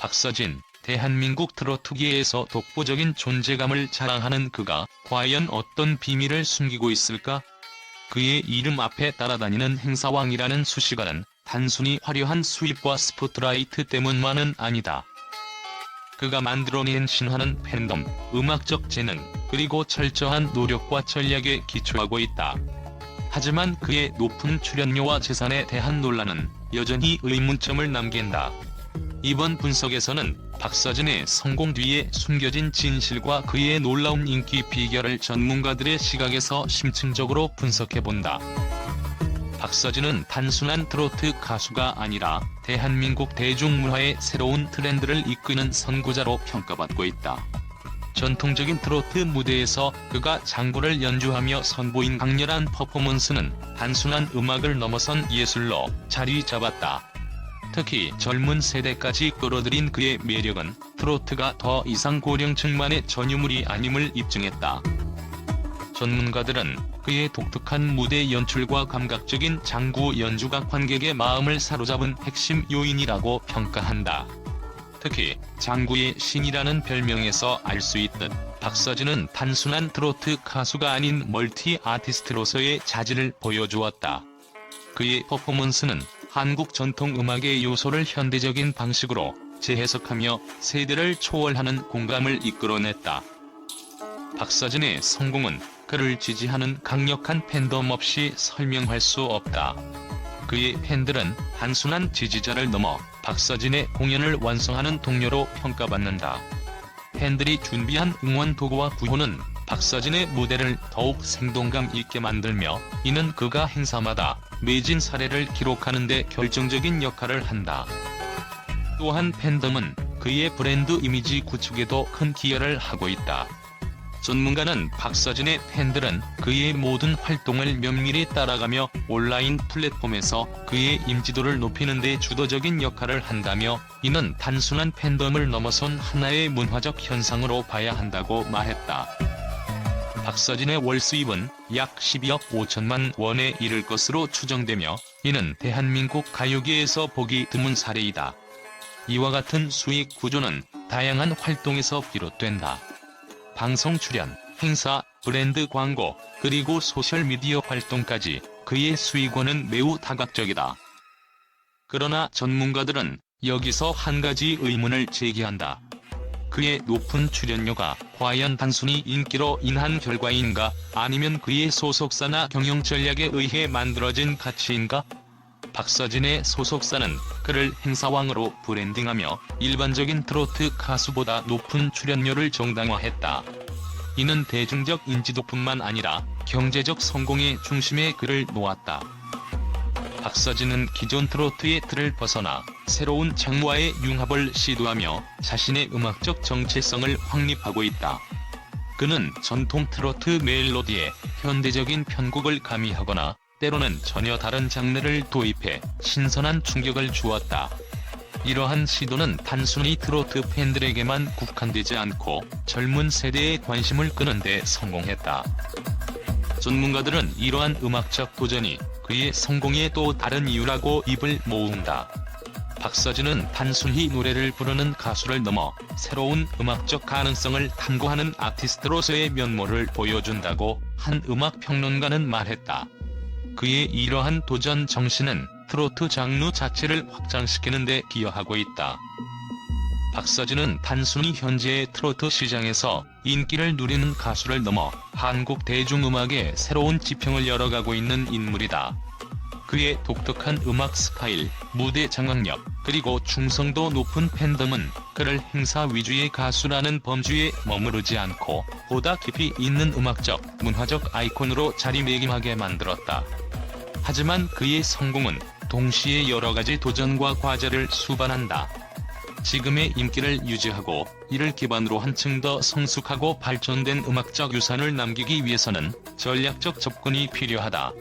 박서진, 대한민국 트로트계에서 독보적인 존재감을 자랑하는 그가 과연 어떤 비밀을 숨기고 있을까? 그의 이름 앞에 따라다니는 행사왕이라는 수식어는 단순히 화려한 수입과 스포트라이트 때문만은 아니다. 그가 만들어낸 신화는 팬덤, 음악적 재능, 그리고 철저한 노력과 전략에 기초하고 있다. 하지만 그의 높은 출연료와 재산에 대한 논란은 여전히 의문점을 남긴다. 이번 분석에서는 박서진의 성공 뒤에 숨겨진 진실과 그의 놀라운 인기 비결을 전문가들의 시각에서 심층적으로 분석해본다. 박서진은 단순한 트로트 가수가 아니라 대한민국 대중문화의 새로운 트렌드를 이끄는 선구자로 평가받고 있다. 전통적인 트로트 무대에서 그가 장구를 연주하며 선보인 강렬한 퍼포먼스는 단순한 음악을 넘어선 예술로 자리 잡았다. 특히 젊은 세대까지 끌어들인 그의 매력은 트로트가 더 이상 고령층만의 전유물이 아님을 입증했다. 전문가들은 그의 독특한 무대 연출과 감각적인 장구 연주가 관객의 마음을 사로잡은 핵심 요인이라고 평가한다. 특히 장구의 신이라는 별명에서 알 수 있듯 박서진은 단순한 트로트 가수가 아닌 멀티 아티스트로서의 자질을 보여주었다. 그의 퍼포먼스는 한국 전통 음악의 요소를 현대적인 방식으로 재해석하며 세대를 초월하는 공감을 이끌어냈다. 박서진의 성공은 그를 지지하는 강력한 팬덤 없이 설명할 수 없다. 그의 팬들은 단순한 지지자를 넘어 박서진의 공연을 완성하는 동료로 평가받는다. 팬들이 준비한 응원 도구와 부호는 박서진의 무대를 더욱 생동감 있게 만들며 이는 그가 행사마다 매진 사례를 기록하는 데 결정적인 역할을 한다. 또한 팬덤은 그의 브랜드 이미지 구축에도 큰 기여를 하고 있다. 전문가는 박서진의 팬들은 그의 모든 활동을 면밀히 따라가며 온라인 플랫폼에서 그의 임지도를 높이는 데 주도적인 역할을 한다며 이는 단순한 팬덤을 넘어선 하나의 문화적 현상으로 봐야 한다고 말했다. 박서진의 월 수입은 약 12억 5천만 원에 이를 것으로 추정되며 이는 대한민국 가요계에서 보기 드문 사례이다. 이와 같은 수익 구조는 다양한 활동에서 비롯된다. 방송 출연, 행사, 브랜드 광고, 그리고 소셜미디어 활동까지 그의 수익원은 매우 다각적이다. 그러나 전문가들은 여기서 한 가지 의문을 제기한다. 그의 높은 출연료가 과연 단순히 인기로 인한 결과인가 아니면 그의 소속사나 경영 전략에 의해 만들어진 가치인가? 박서진의 소속사는 그를 행사왕으로 브랜딩하며 일반적인 트로트 가수보다 높은 출연료를 정당화했다. 이는 대중적 인지도뿐만 아니라 경제적 성공의 중심에 그를 놓았다. 박서진은 기존 트로트의 틀을 벗어나 새로운 장르와의 융합을 시도하며 자신의 음악적 정체성을 확립하고 있다. 그는 전통 트로트 멜로디에 현대적인 편곡을 가미하거나 때로는 전혀 다른 장르를 도입해 신선한 충격을 주었다. 이러한 시도는 단순히 트로트 팬들에게만 국한되지 않고 젊은 세대의 관심을 끄는 데 성공했다. 전문가들은 이러한 음악적 도전이 그의 성공의 또 다른 이유라고 입을 모은다. 박서진은 단순히 노래를 부르는 가수를 넘어 새로운 음악적 가능성을 탐구하는 아티스트로서의 면모를 보여준다고 한 음악 평론가는 말했다. 그의 이러한 도전 정신은 트로트 장르 자체를 확장시키는 데 기여하고 있다. 박서진은 단순히 현재의 트로트 시장에서 인기를 누리는 가수를 넘어 한국 대중음악의 새로운 지평을 열어가고 있는 인물이다. 그의 독특한 음악 스타일, 무대 장악력, 그리고 충성도 높은 팬덤은 그를 행사 위주의 가수라는 범주에 머무르지 않고 보다 깊이 있는 음악적, 문화적 아이콘으로 자리매김하게 만들었다. 하지만 그의 성공은 동시에 여러 가지 도전과 과제를 수반한다. 지금의 인기를 유지하고 이를 기반으로 한층 더 성숙하고 발전된 음악적 유산을 남기기 위해서는 전략적 접근이 필요하다.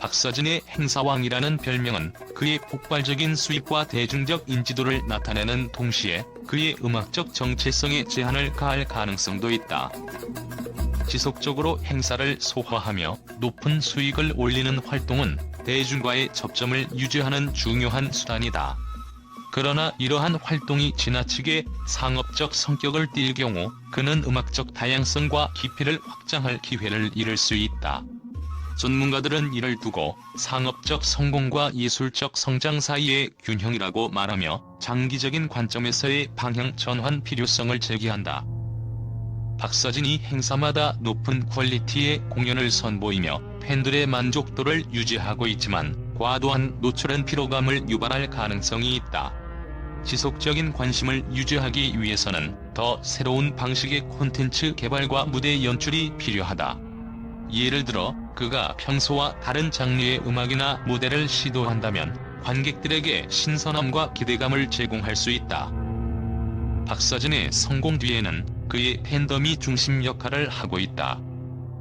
박서진의 행사왕이라는 별명은 그의 폭발적인 수입과 대중적 인지도를 나타내는 동시에 그의 음악적 정체성에 제한을 가할 가능성도 있다. 지속적으로 행사를 소화하며 높은 수익을 올리는 활동은 대중과의 접점을 유지하는 중요한 수단이다. 그러나 이러한 활동이 지나치게 상업적 성격을 띌 경우 그는 음악적 다양성과 깊이를 확장할 기회를 잃을 수 있다. 전문가들은 이를 두고 상업적 성공과 예술적 성장 사이의 균형이라고 말하며 장기적인 관점에서의 방향 전환 필요성을 제기한다. 박서진이 행사마다 높은 퀄리티의 공연을 선보이며 팬들의 만족도를 유지하고 있지만 과도한 노출은 피로감을 유발할 가능성이 있다. 지속적인 관심을 유지하기 위해서는 더 새로운 방식의 콘텐츠 개발과 무대 연출이 필요하다. 예를 들어 그가 평소와 다른 장르의 음악이나 무대를 시도한다면 관객들에게 신선함과 기대감을 제공할 수 있다. 박서진의 성공 뒤에는 그의 팬덤이 중심 역할을 하고 있다.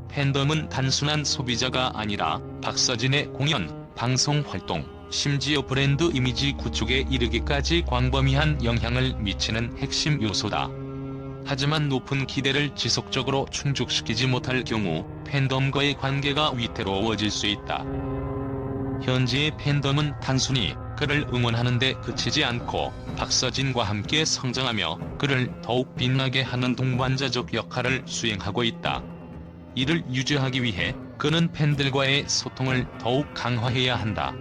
팬덤은 단순한 소비자가 아니라 박서진의 공연, 방송 활동, 심지어 브랜드 이미지 구축에 이르기까지 광범위한 영향을 미치는 핵심 요소다. 하지만 높은 기대를 지속적으로 충족시키지 못할 경우 팬덤과의 관계가 위태로워질 수 있다. 현재의 팬덤은 단순히 그를 응원하는 데 그치지 않고 박서진과 함께 성장하며 그를 더욱 빛나게 하는 동반자적 역할을 수행하고 있다. 이를 유지하기 위해 그는 팬들과의 소통을 더욱 강화해야 한다.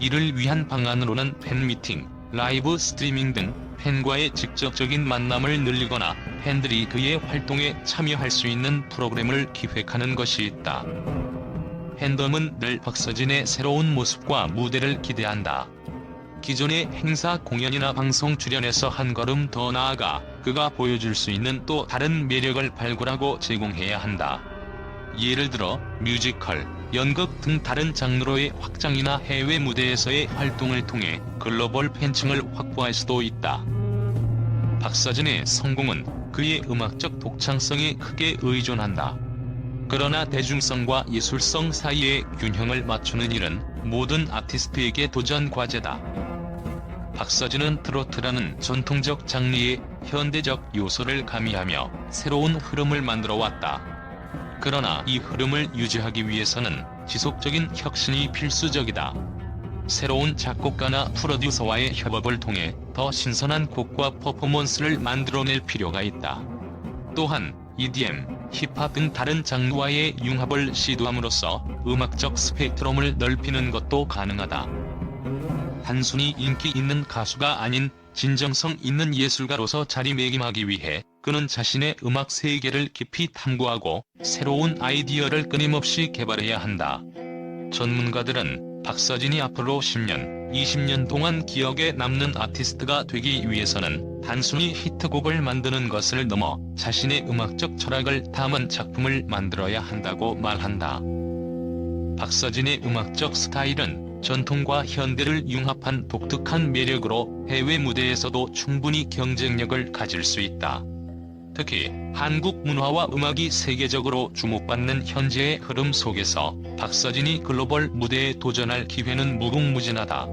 이를 위한 방안으로는 팬미팅, 라이브 스트리밍 등 팬과의 직접적인 만남을 늘리거나 팬들이 그의 활동에 참여할 수 있는 프로그램을 기획하는 것이 있다. 팬덤은 늘 박서진의 새로운 모습과 무대를 기대한다. 기존의 행사 공연이나 방송 출연에서 한 걸음 더 나아가 그가 보여줄 수 있는 또 다른 매력을 발굴하고 제공해야 한다. 예를 들어 뮤지컬, 연극 등 다른 장르로의 확장이나 해외 무대에서의 활동을 통해 글로벌 팬층을 확보할 수도 있다. 박서진의 성공은 그의 음악적 독창성에 크게 의존한다. 그러나 대중성과 예술성 사이의 균형을 맞추는 일은 모든 아티스트에게 도전 과제다. 박서진은 트로트라는 전통적 장르의 현대적 요소를 가미하며 새로운 흐름을 만들어 왔다. 그러나 이 흐름을 유지하기 위해서는 지속적인 혁신이 필수적이다. 새로운 작곡가나 프로듀서와의 협업을 통해 더 신선한 곡과 퍼포먼스를 만들어낼 필요가 있다. 또한 EDM, 힙합 등 다른 장르와의 융합을 시도함으로써 음악적 스펙트럼을 넓히는 것도 가능하다. 단순히 인기 있는 가수가 아닌 진정성 있는 예술가로서 자리매김하기 위해 그는 자신의 음악 세계를 깊이 탐구하고 새로운 아이디어를 끊임없이 개발해야 한다. 전문가들은 박서진이 앞으로 10년, 20년 동안 기억에 남는 아티스트가 되기 위해서는 단순히 히트곡을 만드는 것을 넘어 자신의 음악적 철학을 담은 작품을 만들어야 한다고 말한다. 박서진의 음악적 스타일은 전통과 현대를 융합한 독특한 매력으로 해외 무대에서도 충분히 경쟁력을 가질 수 있다. 특히 한국 문화와 음악이 세계적으로 주목받는 현재의 흐름 속에서 박서진이 글로벌 무대에 도전할 기회는 무궁무진하다.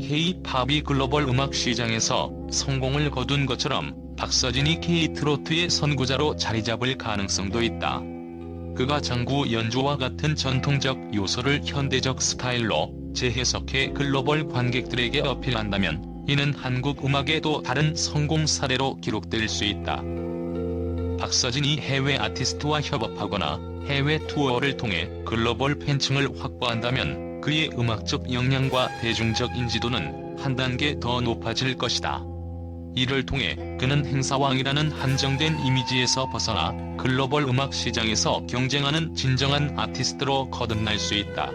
K-팝이 글로벌 음악 시장에서 성공을 거둔 것처럼 박서진이 K-트로트의 선구자로 자리잡을 가능성도 있다. 그가 장구 연주와 같은 전통적 요소를 현대적 스타일로 재해석해 글로벌 관객들에게 어필한다면 이는 한국 음악의 또 다른 성공 사례로 기록될 수 있다. 박서진이 해외 아티스트와 협업하거나 해외 투어를 통해 글로벌 팬층을 확보한다면 그의 음악적 역량과 대중적 인지도는 한 단계 더 높아질 것이다. 이를 통해 그는 행사왕이라는 한정된 이미지에서 벗어나 글로벌 음악 시장에서 경쟁하는 진정한 아티스트로 거듭날 수 있다.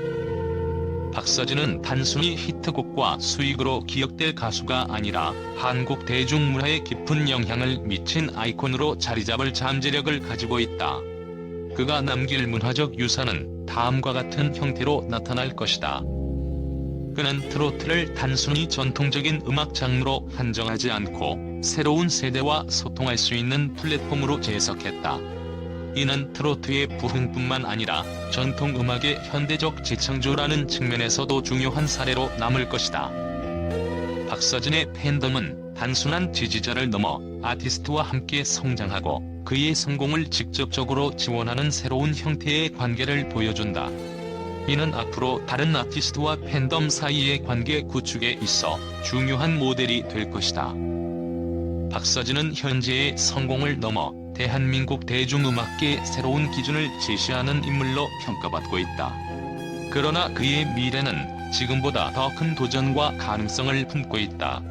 박서진은 단순히 히트곡과 수익으로 기억될 가수가 아니라 한국 대중문화에 깊은 영향을 미친 아이콘으로 자리잡을 잠재력을 가지고 있다. 그가 남길 문화적 유산은 다음과 같은 형태로 나타날 것이다. 그는 트로트를 단순히 전통적인 음악 장르로 한정하지 않고 새로운 세대와 소통할 수 있는 플랫폼으로 재해석했다. 이는 트로트의 부흥뿐만 아니라 전통 음악의 현대적 재창조라는 측면에서도 중요한 사례로 남을 것이다. 박서진의 팬덤은 단순한 지지자를 넘어 아티스트와 함께 성장하고 그의 성공을 직접적으로 지원하는 새로운 형태의 관계를 보여준다. 이는 앞으로 다른 아티스트와 팬덤 사이의 관계 구축에 있어 중요한 모델이 될 것이다. 박서진은 현재의 성공을 넘어 대한민국 대중음악계의 새로운 기준을 제시하는 인물로 평가받고 있다. 그러나 그의 미래는 지금보다 더 큰 도전과 가능성을 품고 있다.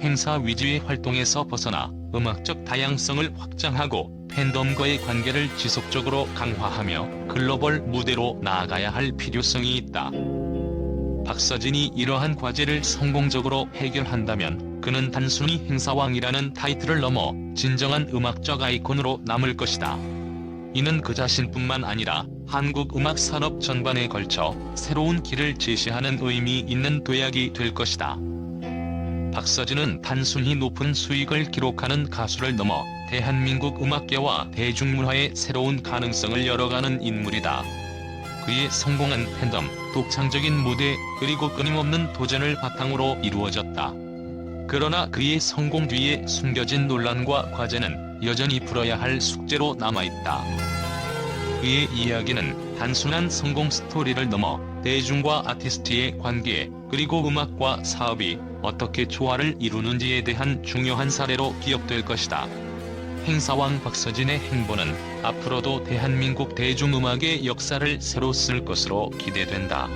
행사 위주의 활동에서 벗어나 음악적 다양성을 확장하고 팬덤과의 관계를 지속적으로 강화하며 글로벌 무대로 나아가야 할 필요성이 있다. 박서진이 이러한 과제를 성공적으로 해결한다면 그는 단순히 행사왕이라는 타이틀을 넘어 진정한 음악적 아이콘으로 남을 것이다. 이는 그 자신뿐만 아니라 한국 음악 산업 전반에 걸쳐 새로운 길을 제시하는 의미 있는 도약이 될 것이다. 박서진은 단순히 높은 수익을 기록하는 가수를 넘어 대한민국 음악계와 대중문화의 새로운 가능성을 열어가는 인물이다. 그의 성공한 팬덤, 독창적인 무대, 그리고 끊임없는 도전을 바탕으로 이루어졌다. 그러나 그의 성공 뒤에 숨겨진 논란과 과제는 여전히 풀어야 할 숙제로 남아있다. 그의 이야기는 단순한 성공 스토리를 넘어 대중과 아티스트의 관계, 그리고 음악과 사업이 어떻게 조화를 이루는지에 대한 중요한 사례로 기억될 것이다. 행사왕 박서진의 행보는 앞으로도 대한민국 대중음악의 역사를 새로 쓸 것으로 기대된다.